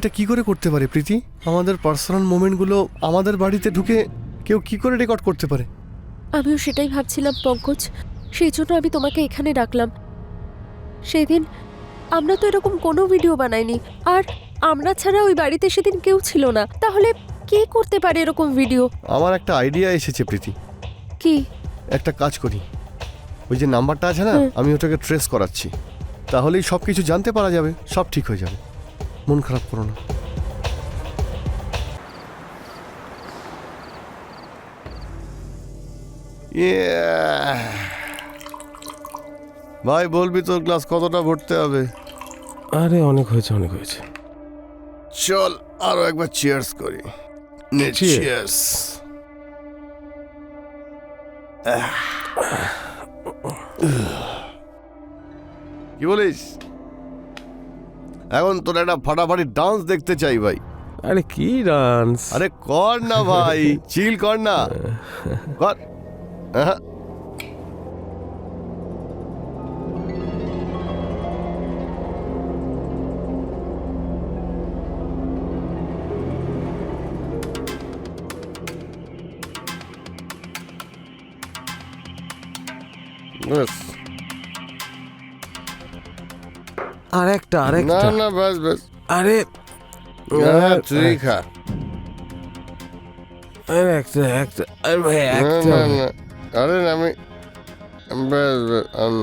এটা কি করে করতে পারে প্রীতি? আমাদের পার্সোনাল মোমেন্টগুলো আমাদের বাড়িতে ঢুকে কেউ কি করে রেকর্ড করতে পারে? আমিও সেটাই ভাবছিলাম পঙ্কজ। সেই জন্য আমি তোমাকে এখানে ডাকলাম। সেদিন আমরা তো এরকম কোনো ভিডিও বানাইনি আর আমরা ছাড়া ওই বাড়িতে সেদিন কেউ ছিল না। তাহলে কে করতে পারে এরকম ভিডিও আমার একটা আইডিয়া এসেছে প্রীতি। কি? একটা কাজ করি। ওই যে নাম্বারটা আছে না আমি ওটাকে ট্রেস করাচ্ছি। তাহলেই সব কিছু জানতে পারা যাবে সব ঠিক হয়ে যাবে। মন খারাপ করো না। ভাই বলবি তোর ক্লাস কতটা ভরতে হবে? আরে অনেক হয়েছে অনেক হয়েছে। চল আরও একবার চিয়ার্স করি. চিয়ার্স কি বলিস? এখন তোর একটা ফাটাফাটি ডান্স দেখতে চাই ভাই। আরে কি ডান্স আরে কর না ভাই চিল কর না। কর। আহা। আর একটা আর না একটা না ব্যাস ব্যাস আরে হ্যাঁ, তুই খা। আরে একটা একটা আরে ভাই না, একটা না, না। আরে না, আমি ব্যাস ব্যাস আমি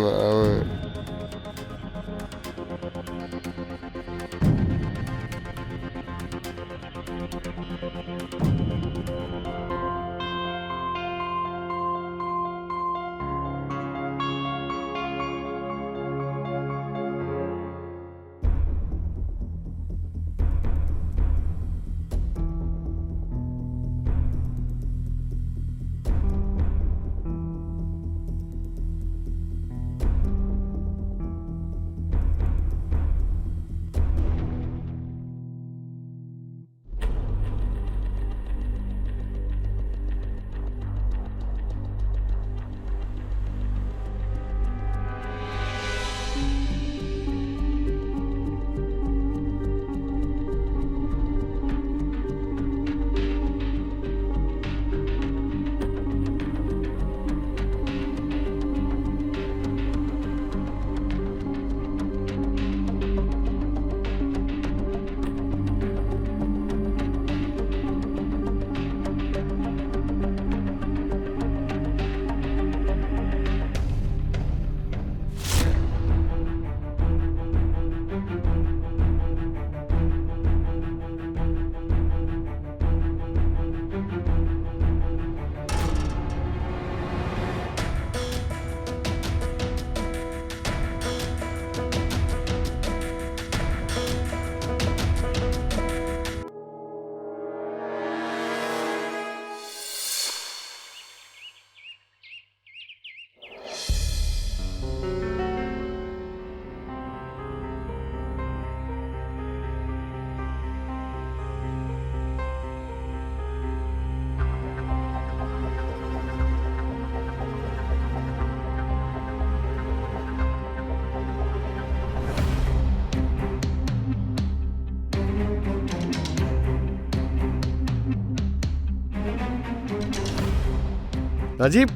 রাজীব?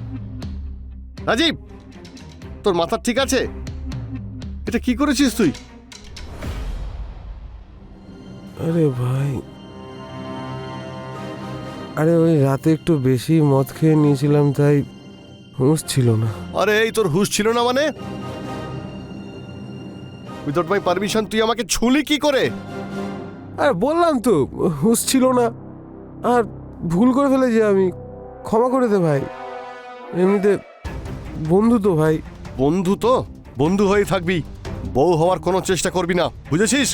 রাজীব তোর মাথা ঠিক আছে? এটা কি করেছিস তুই? আরে ভাই। আরে ওই রাতে একটু বেশি মদ খেয়ে নিয়েছিলাম তাই হুঁশ ছিল না। আরে এই তোর হুঁশ ছিল না মানে? উইদাউট মাই পারমিশন তুই আমাকে ছুলি কি করে? আরে বললাম তো হুঁশ ছিল না। আর ভুল করে ফেলেছি আমি। ক্ষমা করে দে ভাই। এমনিতে বন্ধু তো ভাই। বন্ধু তো? বন্ধু হয়ে থাকবি। বউ হওয়ার কোনো চেষ্টা করবি না, বুঝেছিস?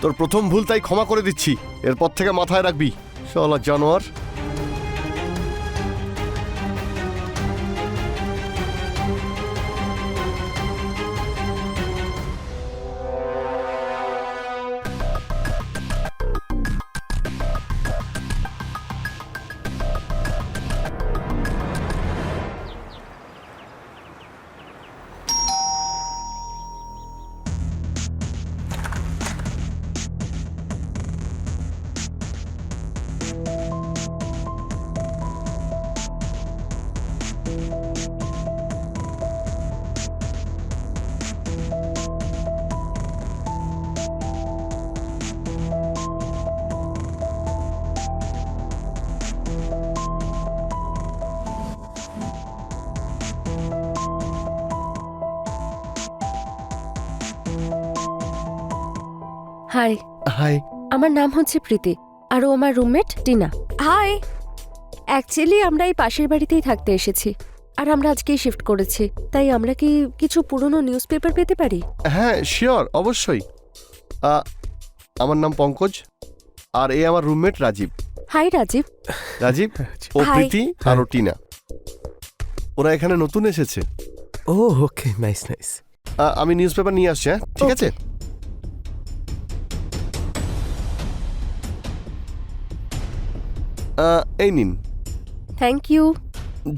তোর প্রথম ভুল তাই ক্ষমা করে দিচ্ছি, এরপর থেকে মাথায় রাখবি। শালা জানোয়ার। আমার নাম হচ্ছে প্রীতি আর ও আমার রুমমেট টিনা। হাই অ্যাকচুয়ালি আমরা এই পাশের বাড়িতেই থাকতে এসেছি। আর আমরা আজকেই শিফট করেছি। তাই আমরা কি কিছু পুরনো নিউজ পেপার পেতে পারি? হ্যাঁ শিওর অবশ্যই। আ, আমার নাম পঙ্কজ আর এ আমার রুমমেট রাজীব। হাই রাজীব। রাজীব ও Hi. প্রীতি আর ও টিনা। ওরা এখানে নতুন এসেছে। ও ওকে নাইস নাইস আ, আমি নিউজ পেপার নিয়ে আসছি হ্যাঁ? ঠিক আছে? এই নিন। থ্যাংক ইউ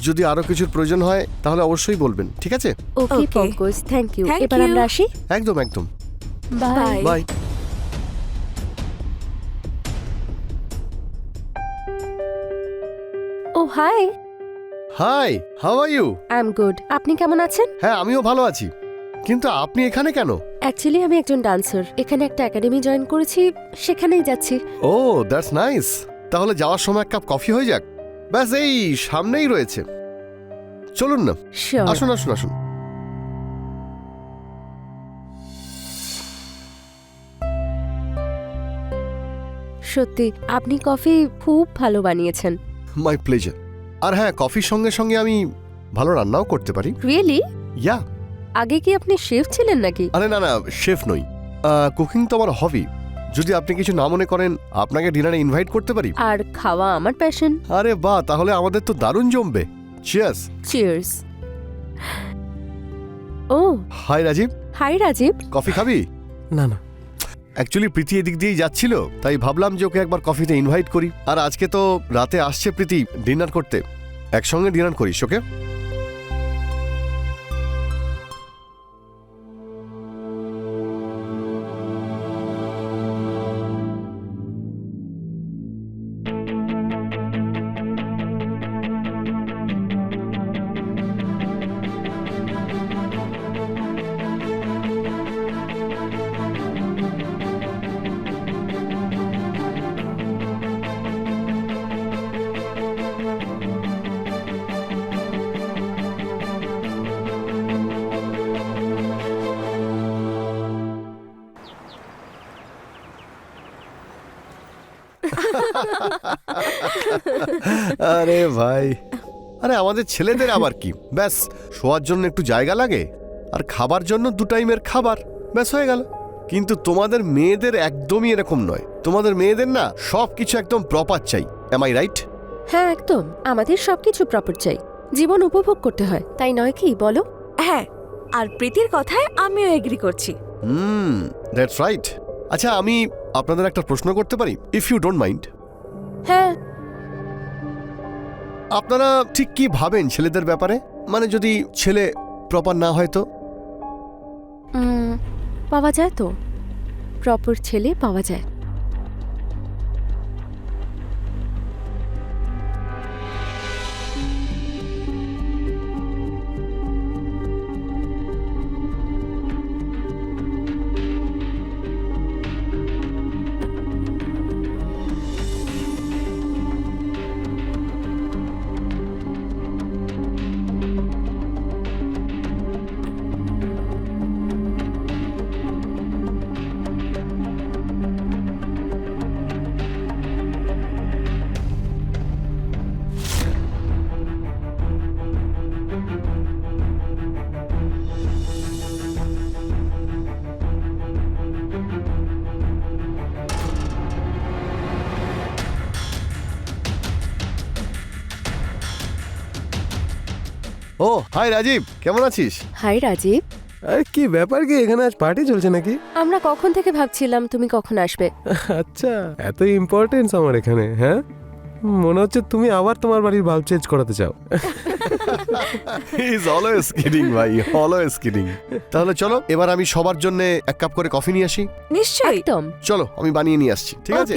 যদি আরও কিছুর প্রয়োজন হয় তাহলে অবশ্যই বলবেন ঠিক আছে? Okay Pankaj thank you Thank এবার you. আমরা আসি। একদম একদম। Bye bye O hi hi how are you I am good আপনি কেমন আছেন? হ্যাঁ আমিও ভালো আছি। কিন্তু আপনি এখানে কেন? অ্যাকচুয়ালি আমি একজন ডান্সার এখানে একটা একাডেমি জয়েন করেছি সেখানেই যাচ্ছি। ও দ্যাটস নাইস তাহলে যাওয়ার সময় এক কাপ কফি হয়ে যাক। ব্যাস এই সামনেই রয়েছে। চলুন না। আসুন আসুন আসুন। সত্যি আপনি কফি খুব ভালো বানিয়েছেন। মাই প্লেজার আর হ্যাঁ কফির সঙ্গে সঙ্গে আমি ভালো রান্নাও করতে পারি। রিয়েলি ইয়া আগে কি আপনি শেফ ছিলেন নাকি? আরে না না শেফ নই। কুকিং তো আমার হবি যদি আপনি কিছু না মনে করেন আপনাকে ডিনারে ইনভাইট করতে পারি। আর খাওয়া আমার প্যাশন আরে বাহ তাহলে আমাদের তো দারুণ জমবে। চিয়ার্স চিয়ার্স ও। Hi Rajiv. Hi Rajiv. Coffee খাবি? না না। অ্যাকচুয়ালি প্রীতি এদিক দিয়েই যাচ্ছিল তাই ভাবলাম যে ওকে একবার কফিতে ইনভাইট করি। আর আজকে তো রাতে আসছে প্রীতি ডিনার করতে। একসঙ্গে ডিনার করিস ওকে আরে ভাই। আরে আমাদের ছেলেদের আবার কি? ব্যাস শোয়ার জন্য একটু জায়গা লাগে আর খাবার জন্য দু টাইমের খাবার। ব্যাস হয়ে গেল। কিন্তু তোমাদের মেয়েদের একদমই এরকম নয়। তোমাদের মেয়েদের না সব কিছু একদম প্রপার চাই। এম আই রাইট হ্যাঁ একদম। আমাদের সবকিছু প্রপার চাই। জীবন উপভোগ করতে হয় তাই নয় কি? বলো। হ্যাঁ আর প্রীতির কথায় আমিও এগ্রি করছি। হুম দ্যাটস রাইট আচ্ছা আমি আপনাদের একটা প্রশ্ন করতে পারি ইফ ইউ ডোন্ট মাইন্ড হ্যাঁ। আপনারা ঠিক কি ভাবেন ছেলেদের ব্যাপারে? মানে যদি ছেলে প্রপার না হয় তো? পাওয়া যায় তো। প্রপার ছেলে পাওয়া যায়। ও হাই রাজীব কেমন আছিস? হাই রাজীব। আরে কি ব্যাপার কি এখানে আজ পার্টি চলছে নাকি? আমরা কখন থেকে ভাবছিলাম তুমি কখন আসবে। আচ্ছা এত ইম্পর্টেন্স আমার এখানে হ্যাঁ? মনে হচ্ছে তুমি আবার তোমার বাড়ির বাল্ব চেঞ্জ করাতে চাও। ইজ অলওয়েজ কিডিং ভাই অলওয়েজ কিডিং তাহলে চলো এবার আমি সবার জন্য এক কাপ করে কফি নিয়ে আসি। নিশ্চয়ই। একদম। চলো আমি বানিয়ে নিয়ে আসছি ঠিক আছে?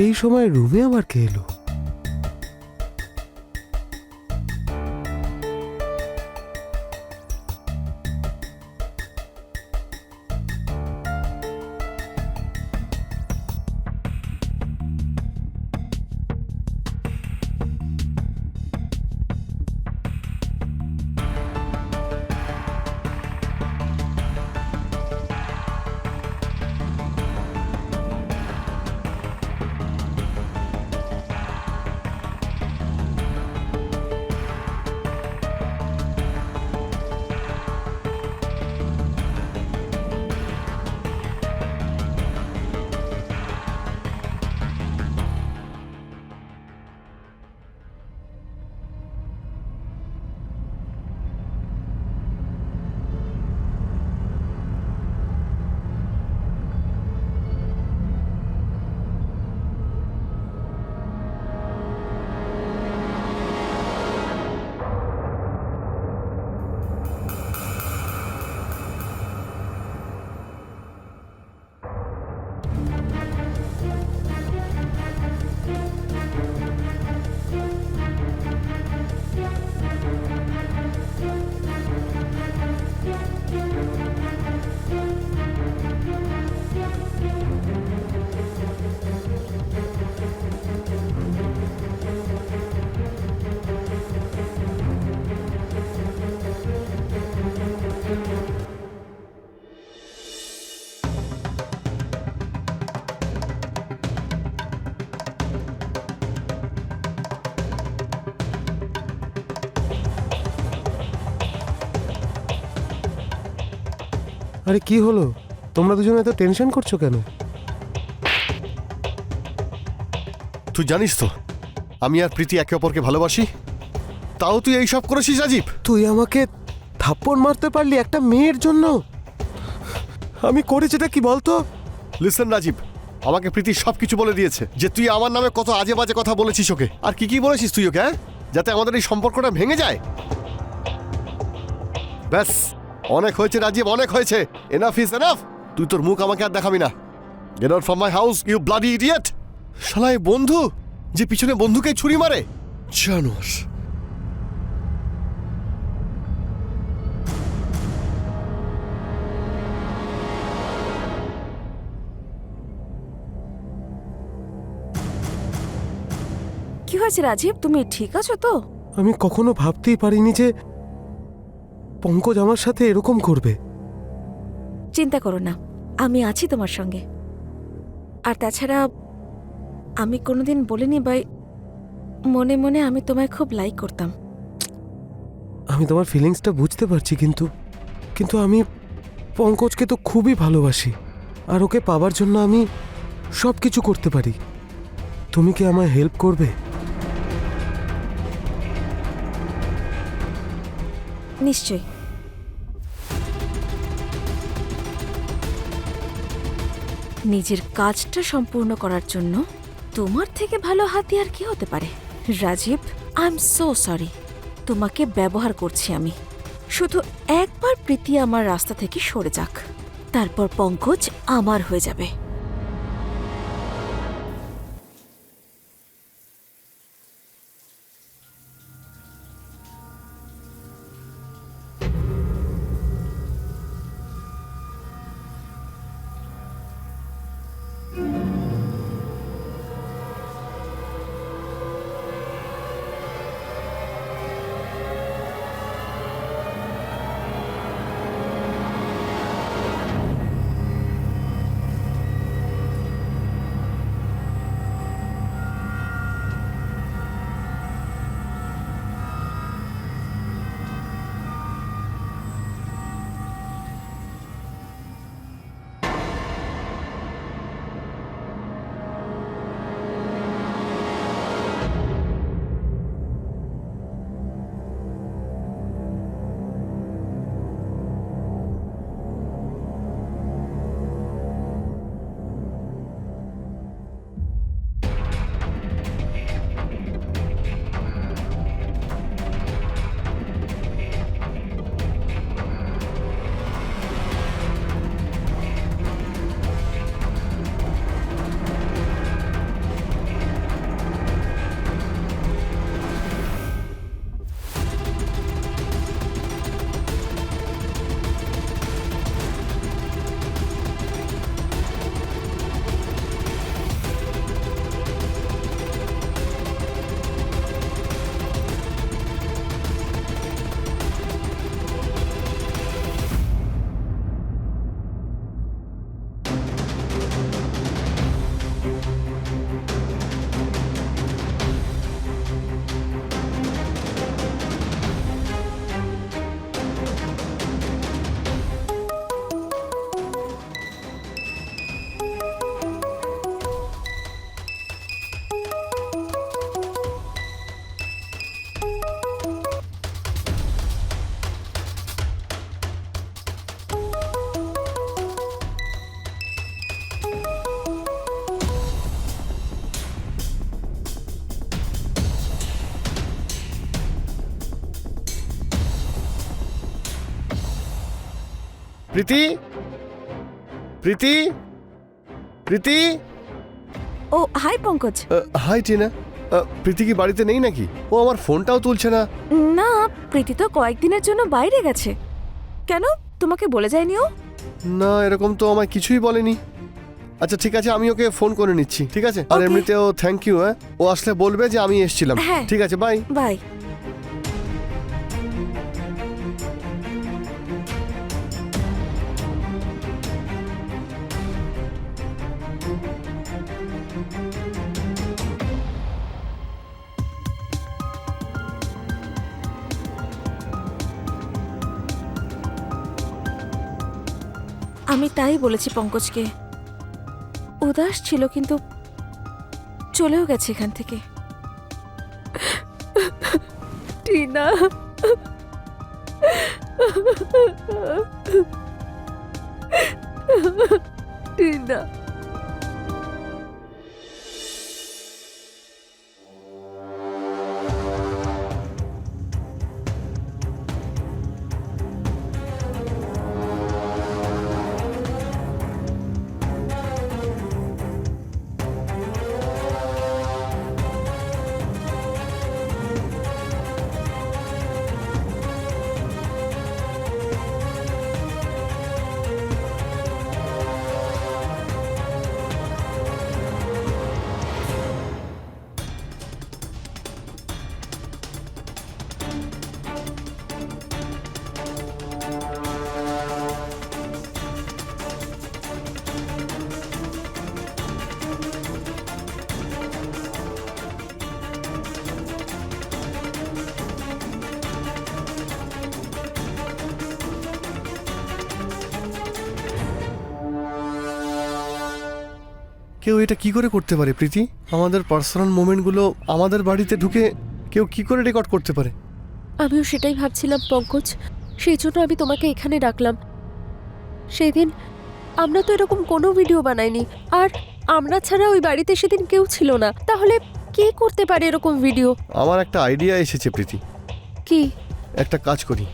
এই সময় রুমে আমার কে এলো? আরে কি হলো? তোমরা দুজনে এত টেনশন করছ কেন? তুই জানিস তো আমি আর প্রীতি একে অপরকে ভালোবাসি? তাও তুই এই সব করেছিস রাজীব? তুই আমাকে থাপ্পড় মারতে পারলি একটা মেয়ের জন্য? আমি করেছিটা কি বলতো? লিসেন রাজীব আমাকে প্রীতি সব কিছু বলে দিয়েছে যে তুই আমার নামে কত আজে বাজে কথা বলেছিস ওকে। আর কি কি বলেছিস তুই ওকে হ্যাঁ? যাতে আমাদের এই সম্পর্কটা ভেঙে যায়। ব্যাস। অনেক হয়েছে রাজীব অনেক হয়েছে। এনাফ ইজ এনাফ তুই তোর মুখ আমাকে আর দেখাবি না। Get out from my house you bloody idiot শালাই বন্ধু যে পিছনে বন্ধুকে ছুরি মারে। জানোয়ার। কি হয়েছে রাজীব? তুমি ঠিক আছো তো? আমি কখনো ভাবতেই পারিনি যে পঙ্কজ আমার সাথে এরকম করবে। চিন্তা করো না আমি আছি তোমার সঙ্গে। আর তাছাড়া আমি কোনোদিন বলিনি ভাই মনে মনে আমি তোমায় খুব লাইক করতাম। আমি তোমার ফিলিংসটা বুঝতে পারছি কিন্তু কিন্তু আমি পঙ্কজকে তো খুবই ভালোবাসি আর ওকে পাওয়ার জন্য আমি সব কিছু করতে পারি। তুমি কি আমায় হেল্প করবে? নিশ্চয়ই। নিজের কাজটা সম্পূর্ণ করার জন্য তোমার থেকে ভালো হাতিয়ার কি হতে পারে? Rajiv I am so sorry তোমাকে ব্যবহার করছি আমি। শুধু একবার প্রীতি আমার রাস্তা থেকে সরে যাক। তারপর পঙ্কজ আমার হয়ে যাবে। প্রীতি? প্রীতি? প্রীতি? ও হাই পঙ্কজ। হাই টিনা। প্রীতি কি বাড়িতে নেই নাকি? ও আমার ফোনটাও তুলছে না। না প্রীতি তো কয়েকদিনের জন্য বাইরে গেছে। কেন? তোমাকে বলে যায়নি ও? না এরকম তো আমায় কিছুই বলেনি। আচ্ছা ঠিক আছে আমি ওকে ফোন করে নিচ্ছি ঠিক আছে? আর. এমনিতেও থ্যাংক ইউ হ্যাঁ? ও আসলে বলবে যে আমি এসেছিলাম। হ্যাঁ। ঠিক আছে বাই বাই তাই বলেছি পঙ্কজকে। উদাস ছিল কিন্তু চলেও গেছে এখান থেকে। টিনা। টিনা। কেউ এটা কি করে করতে পারে প্রীতি? আমাদের পার্সোনাল মোমেন্টগুলো আমাদের বাড়িতে ঢুকে কেউ কি করে রেকর্ড করতে পারে? আমিও সেটাই ভাবছিলাম পঙ্কজ। সেই জন্য আমি তোমাকে এখানে ডাকলাম। সেই দিন আমরা তো এরকম কোনো ভিডিও বানাইনি। আর আমরা ছাড়া ওই বাড়িতে সেদিন কেউ ছিল না। তাহলে কে করতে পারে এরকম ভিডিও আমার একটা আইডিয়া এসেছে প্রীতি। কি? একটা কাজ করি।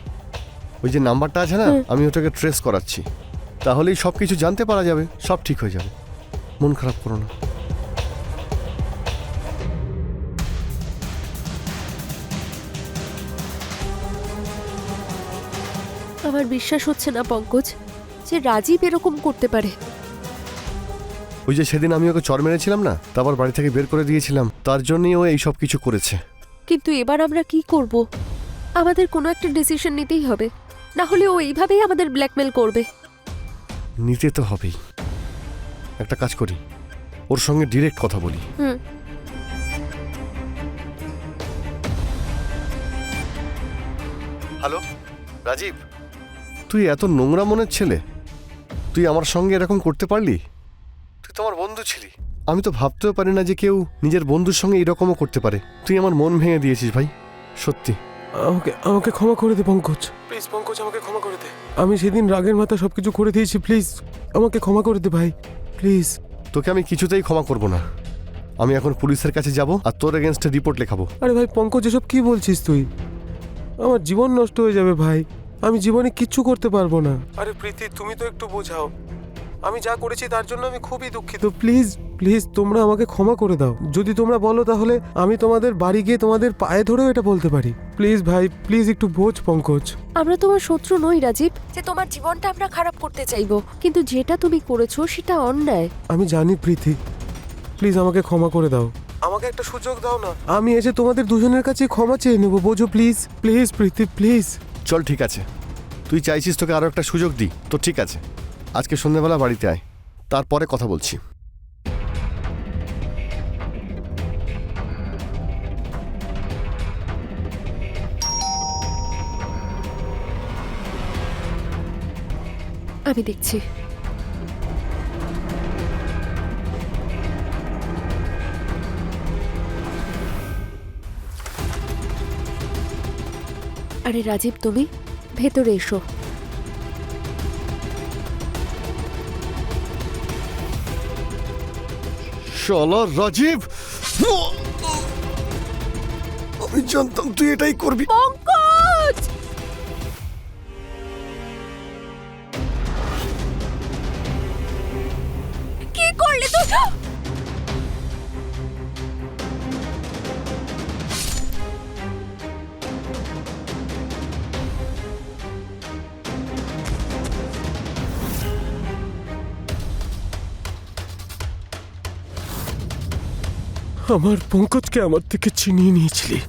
ওই যে নাম্বারটা আছে না আমি ওটাকে ট্রেস করাচ্ছি। তাহলেই সব কিছু জানতে পারা যাবে সব ঠিক হয়ে যাবে। মন খারাপ করো না। আমার বিশ্বাস হচ্ছে না পঙ্কজ যে রাজীব এরকম করতে পারে। ওই যে সেদিন আমি ওকে চর মেরেছিলাম না তারপর বাড়ি থেকে বের করে দিয়েছিলাম তার জন্যই ও এই সব কিছু করেছে। কিন্তু এবার আমরা কি করব? আমাদের কোনো একটা ডিসিশন নিতেই হবে। না হলে ও এইভাবেই আমাদের ব্ল্যাকমেল করবে। নিতে তো হবেই। একটা কাজ করি। ওর সঙ্গে ডিরেক্ট কথা বলি। হুম। হ্যালো রাজীব তুই এত নোংরা মনের ছেলে। তুই আমার সঙ্গে এরকম করতে পারলি? তুই তো আমার বন্ধু ছিলি। আমি তো ভাবতেও পারি না যে কেউ নিজের বন্ধুর সঙ্গে এরকমও করতে পারে। তুই আমার মন ভেঙে দিয়েছিস ভাই সত্যি। আমাকে আমাকে ক্ষমা করে দে পঙ্কজ। প্লিজ পঙ্কজ আমাকে ক্ষমা করে দে। আমি সেদিন রাগের মাথা সব কিছু করে দিয়েছি প্লিজ। আমাকে ক্ষমা করে দে ভাই। প্লিজ তোকে আমি কিছুতেই ক্ষমা করব না। আমি এখন পুলিশের কাছে যাব আর তোর এগেনস্টে রিপোর্ট লেখাবো। আরে ভাই পঙ্কজ এসব কি বলছিস তুই? আমার জীবন নষ্ট হয়ে যাবে ভাই। আমি জীবনে কিচ্ছু করতে পারব না। আরে প্রীতি তুমি তো একটু বোঝাও। আমি যা করেছি তার জন্য আমি খুবই দুঃখিত। প্লিজ প্লিজ তোমরা আমাকে ক্ষমা করে দাও। যদি তোমরা বলো তাহলে আমি তোমাদের বাড়ি গিয়ে তোমাদের পায়ে ধরেও এটা বলতে পারি। প্লিজ ভাই প্লিজ একটু বোঝ পঙ্কজ। আমরা তোমার শত্রু নই রাজীব যে তোমার জীবনটা আমরা খারাপ করতে চাইব। কিন্তু যেটা তুমি করেছ সেটা অন্যায়। আমি জানি প্রীতি। প্লিজ আমাকে ক্ষমা করে দাও। আমাকে একটা সুযোগ দাও না। আমি এসে তোমাদের দুজনের কাছে ক্ষমা চেয়ে নেব বোঝো প্লিজ প্লিজ প্রীতি প্লিজ চল ঠিক আছে। তুই চাইছিস তোকে আরও একটা সুযোগ দিই তো ঠিক আছে। আজকে সন্ধ্যেবেলা বাড়িতে আয়। তারপরে কথা বলছি। আমি দেখছি। আরে রাজীব তুমি ভেতরে এসো। চলো রাজীব। আমি জানতাম তুই এটাই করবি। পঙ্কজ! আমার পঙ্কজকে আমার থেকে ছিনিয়ে নিয়েছিলি।